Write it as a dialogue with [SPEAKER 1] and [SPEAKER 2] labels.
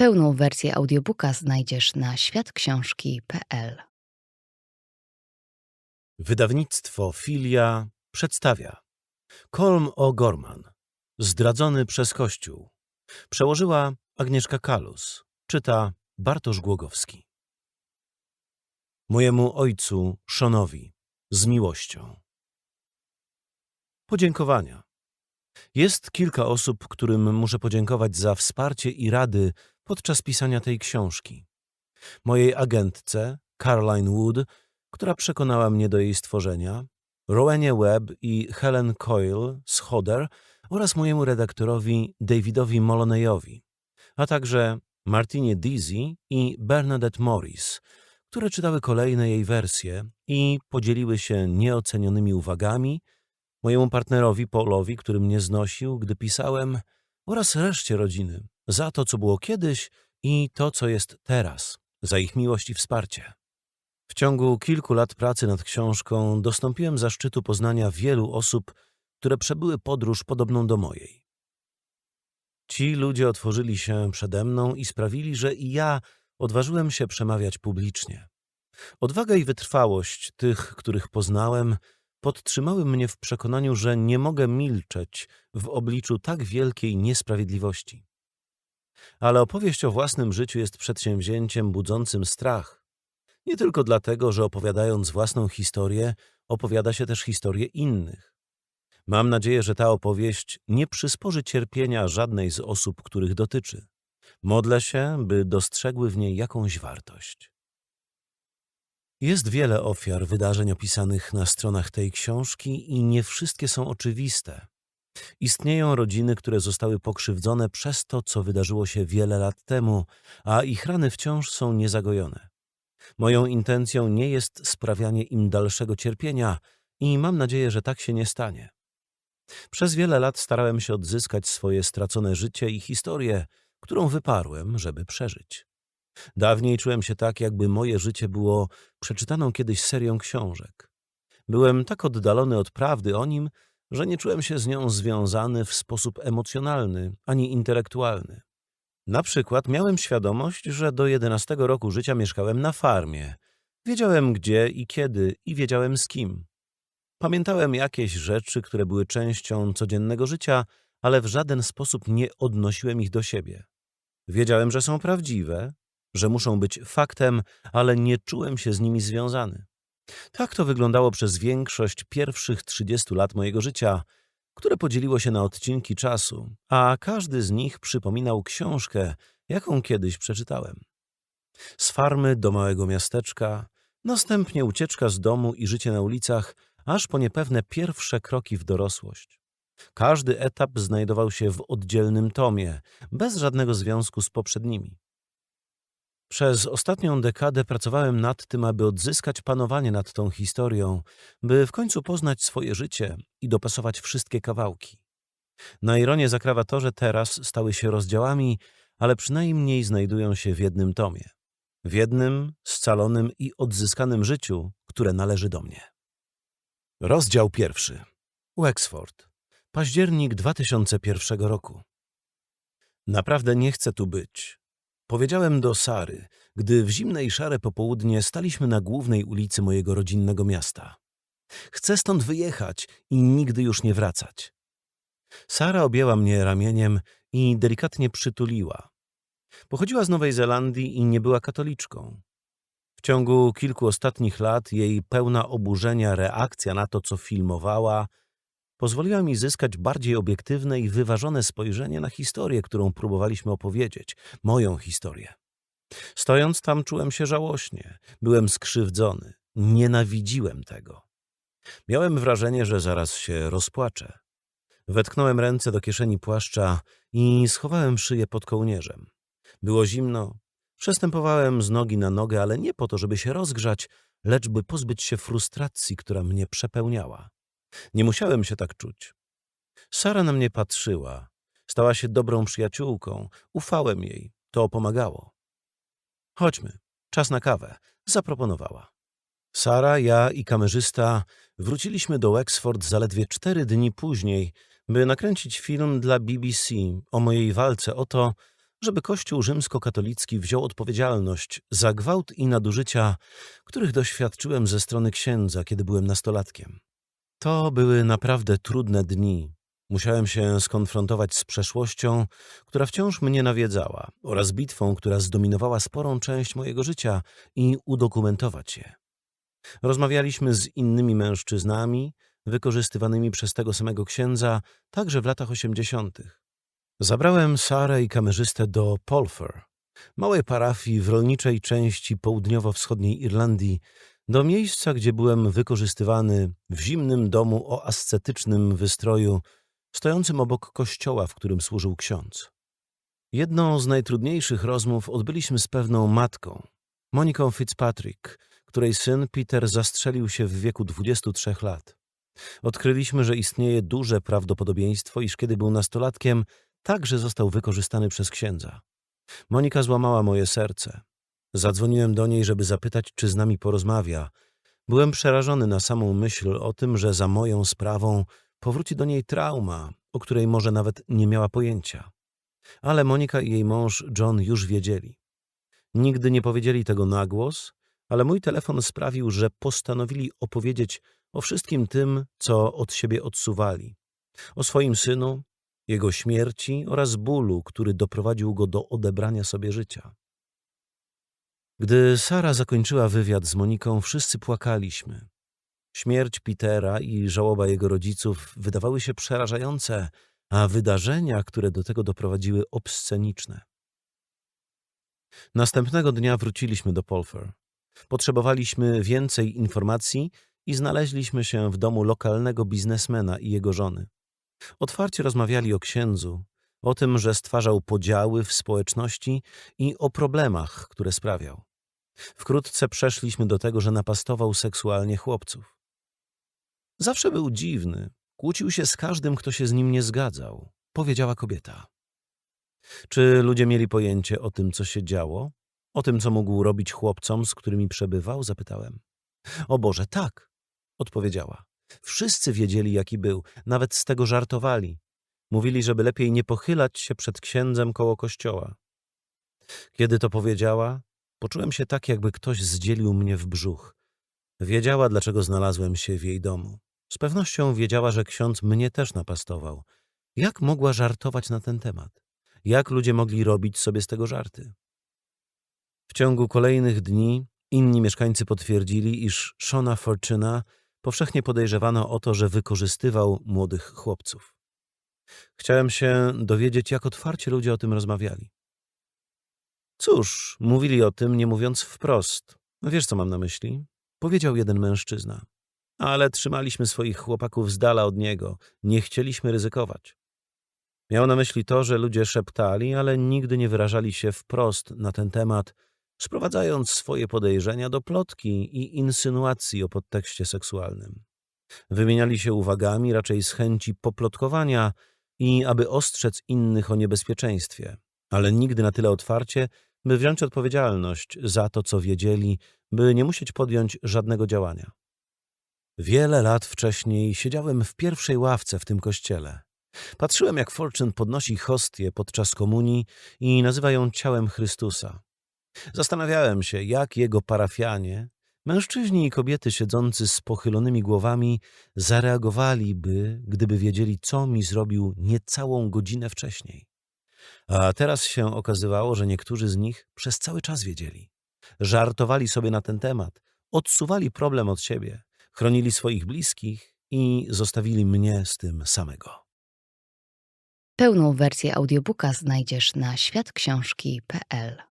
[SPEAKER 1] Pełną wersję audiobooka znajdziesz na światksiążki.pl.
[SPEAKER 2] Wydawnictwo Filia przedstawia Kolm O'Gorman Zdradzony przez Kościół. Przełożyła Agnieszka Kalus. Czyta Bartosz Głogowski. Mojemu ojcu Szonowi z miłością. Podziękowania. Jest kilka osób, którym muszę podziękować za wsparcie i rady podczas pisania tej książki. Mojej agentce, Caroline Wood, która przekonała mnie do jej stworzenia, Rowenie Webb i Helen Coyle z Hodder oraz mojemu redaktorowi Davidowi Moloneyowi, a także Martinie Dizzy i Bernadette Morris, które czytały kolejne jej wersje i podzieliły się nieocenionymi uwagami, mojemu partnerowi Paulowi, który mnie znosił, gdy pisałem, oraz reszcie rodziny, za to, co było kiedyś i to, co jest teraz, za ich miłość i wsparcie. W ciągu kilku lat pracy nad książką dostąpiłem zaszczytu poznania wielu osób, które przebyły podróż podobną do mojej. Ci ludzie otworzyli się przede mną i sprawili, że i ja odważyłem się przemawiać publicznie. Odwaga i wytrwałość tych, których poznałem, podtrzymały mnie w przekonaniu, że nie mogę milczeć w obliczu tak wielkiej niesprawiedliwości. Ale opowieść o własnym życiu jest przedsięwzięciem budzącym strach. Nie tylko dlatego, że opowiadając własną historię, opowiada się też historię innych. Mam nadzieję, że ta opowieść nie przysporzy cierpienia żadnej z osób, których dotyczy. Modlę się, by dostrzegły w niej jakąś wartość. Jest wiele ofiar wydarzeń opisanych na stronach tej książki i nie wszystkie są oczywiste. Istnieją rodziny, które zostały pokrzywdzone przez to, co wydarzyło się wiele lat temu, a ich rany wciąż są niezagojone. Moją intencją nie jest sprawianie im dalszego cierpienia i mam nadzieję, że tak się nie stanie. Przez wiele lat starałem się odzyskać swoje stracone życie i historię, którą wyparłem, żeby przeżyć. Dawniej czułem się tak, jakby moje życie było przeczytaną kiedyś serią książek. Byłem tak oddalony od prawdy o nim, że nie czułem się z nią związany w sposób emocjonalny ani intelektualny. Na przykład miałem świadomość, że do 11 roku życia mieszkałem na farmie. Wiedziałem gdzie i kiedy i wiedziałem z kim. Pamiętałem jakieś rzeczy, które były częścią codziennego życia, ale w żaden sposób nie odnosiłem ich do siebie. Wiedziałem, że są prawdziwe, że muszą być faktem, ale nie czułem się z nimi związany. Tak to wyglądało przez większość pierwszych 30 lat mojego życia, które podzieliło się na odcinki czasu, a każdy z nich przypominał książkę, jaką kiedyś przeczytałem. Z farmy do małego miasteczka, następnie ucieczka z domu i życie na ulicach, aż po niepewne pierwsze kroki w dorosłość. Każdy etap znajdował się w oddzielnym tomie, bez żadnego związku z poprzednimi. Przez ostatnią dekadę pracowałem nad tym, aby odzyskać panowanie nad tą historią, by w końcu poznać swoje życie i dopasować wszystkie kawałki. Na ironię zakrawa to, że teraz stały się rozdziałami, ale przynajmniej znajdują się w jednym tomie. W jednym, scalonym i odzyskanym życiu, które należy do mnie. Rozdział pierwszy. Wexford. Październik 2001 roku. Naprawdę nie chcę tu być. Powiedziałem do Sary, gdy w zimne i szare popołudnie staliśmy na głównej ulicy mojego rodzinnego miasta. Chcę stąd wyjechać i nigdy już nie wracać. Sara objęła mnie ramieniem i delikatnie przytuliła. Pochodziła z Nowej Zelandii i nie była katoliczką. W ciągu kilku ostatnich lat jej pełna oburzenia reakcja na to, co filmowała, pozwoliła mi zyskać bardziej obiektywne i wyważone spojrzenie na historię, którą próbowaliśmy opowiedzieć, moją historię. Stojąc tam, czułem się żałośnie, byłem skrzywdzony, nienawidziłem tego. Miałem wrażenie, że zaraz się rozpłaczę. Wetknąłem ręce do kieszeni płaszcza i schowałem szyję pod kołnierzem. Było zimno. Przestępowałem z nogi na nogę, ale nie po to, żeby się rozgrzać, lecz by pozbyć się frustracji, która mnie przepełniała. Nie musiałem się tak czuć. Sara na mnie patrzyła. Stała się dobrą przyjaciółką. Ufałem jej. To pomagało. Chodźmy. Czas na kawę. Zaproponowała. Sara, ja i kamerzysta wróciliśmy do Wexford zaledwie cztery dni później, by nakręcić film dla BBC o mojej walce o to, żeby Kościół rzymskokatolicki wziął odpowiedzialność za gwałt i nadużycia, których doświadczyłem ze strony księdza, kiedy byłem nastolatkiem. To były naprawdę trudne dni. Musiałem się skonfrontować z przeszłością, która wciąż mnie nawiedzała, oraz bitwą, która zdominowała sporą część mojego życia i udokumentować je. Rozmawialiśmy z innymi mężczyznami, wykorzystywanymi przez tego samego księdza, także w latach osiemdziesiątych. Zabrałem Sarę i kamerzystę do Polfer, małej parafii w rolniczej części południowo-wschodniej Irlandii, do miejsca, gdzie byłem wykorzystywany w zimnym domu o ascetycznym wystroju, stojącym obok kościoła, w którym służył ksiądz. Jedną z najtrudniejszych rozmów odbyliśmy z pewną matką, Moniką Fitzpatrick, której syn Peter zastrzelił się w wieku 23 lat. Odkryliśmy, że istnieje duże prawdopodobieństwo, iż kiedy był nastolatkiem, także został wykorzystany przez księdza. Monika złamała moje serce. Zadzwoniłem do niej, żeby zapytać, czy z nami porozmawia. Byłem przerażony na samą myśl o tym, że za moją sprawą powróci do niej trauma, o której może nawet nie miała pojęcia. Ale Monika i jej mąż John już wiedzieli. Nigdy nie powiedzieli tego na głos, ale mój telefon sprawił, że postanowili opowiedzieć o wszystkim tym, co od siebie odsuwali. O swoim synu, jego śmierci oraz bólu, który doprowadził go do odebrania sobie życia. Gdy Sara zakończyła wywiad z Moniką, wszyscy płakaliśmy. Śmierć Petera i żałoba jego rodziców wydawały się przerażające, a wydarzenia, które do tego doprowadziły, obsceniczne. Następnego dnia wróciliśmy do Polfer. Potrzebowaliśmy więcej informacji i znaleźliśmy się w domu lokalnego biznesmena i jego żony. Otwarcie rozmawiali o księdzu, o tym, że stwarzał podziały w społeczności i o problemach, które sprawiał. Wkrótce przeszliśmy do tego, że napastował seksualnie chłopców. Zawsze był dziwny, kłócił się z każdym, kto się z nim nie zgadzał, powiedziała kobieta. Czy ludzie mieli pojęcie o tym, co się działo? O tym, co mógł robić chłopcom, z którymi przebywał? Zapytałem. O Boże, tak, odpowiedziała. Wszyscy wiedzieli, jaki był, nawet z tego żartowali. Mówili, żeby lepiej nie pochylać się przed księdzem koło kościoła. Kiedy to powiedziała, poczułem się tak, jakby ktoś zdzielił mnie w brzuch. Wiedziała, dlaczego znalazłem się w jej domu. Z pewnością wiedziała, że ksiądz mnie też napastował. Jak mogła żartować na ten temat? Jak ludzie mogli robić sobie z tego żarty? W ciągu kolejnych dni inni mieszkańcy potwierdzili, iż Shona Fortuna powszechnie podejrzewano o to, że wykorzystywał młodych chłopców. Chciałem się dowiedzieć, jak otwarcie ludzie o tym rozmawiali. Cóż, mówili o tym, nie mówiąc wprost. Wiesz, co mam na myśli? Powiedział jeden mężczyzna. Ale trzymaliśmy swoich chłopaków z dala od niego. Nie chcieliśmy ryzykować. Miał na myśli to, że ludzie szeptali, ale nigdy nie wyrażali się wprost na ten temat, sprowadzając swoje podejrzenia do plotki i insynuacji o podtekście seksualnym. Wymieniali się uwagami raczej z chęci poplotkowania i aby ostrzec innych o niebezpieczeństwie, ale nigdy na tyle otwarcie, by wziąć odpowiedzialność za to, co wiedzieli, by nie musieć podjąć żadnego działania. Wiele lat wcześniej siedziałem w pierwszej ławce w tym kościele. Patrzyłem, jak Fortune podnosi hostię podczas komunii i nazywa ją ciałem Chrystusa. Zastanawiałem się, jak jego parafianie, mężczyźni i kobiety siedzący z pochylonymi głowami, zareagowaliby, gdyby wiedzieli, co mi zrobił niecałą godzinę wcześniej. A teraz się okazywało, że niektórzy z nich przez cały czas wiedzieli. Żartowali sobie na ten temat, odsuwali problem od siebie, chronili swoich bliskich i zostawili mnie z tym samego.
[SPEAKER 1] Pełną wersję audiobooka znajdziesz na światksiążki.pl.